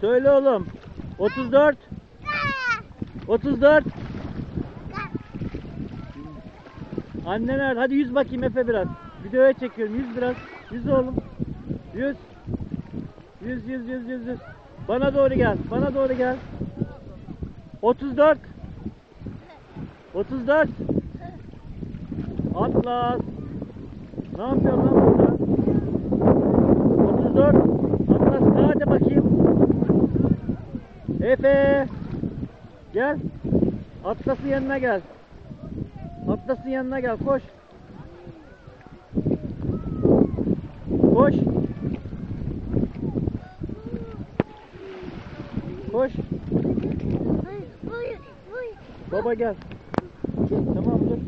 Söyle oğlum. 34. 34. Anne nerede? Hadi yüz bakayım Efe biraz. Videoya çekiyorum. Yüz biraz. Yüz oğlum. Yüz. Yüz yüz yüz yüz yüz. Bana doğru gel. Bana doğru gel. 34. 34. Atlas. Ne yapıyorsun lan Efe. Gel. Atlas'ın yanına gel. Atlas'ın yanına gel. Koş. Koş. Koş. Baba gel. Tamam dur.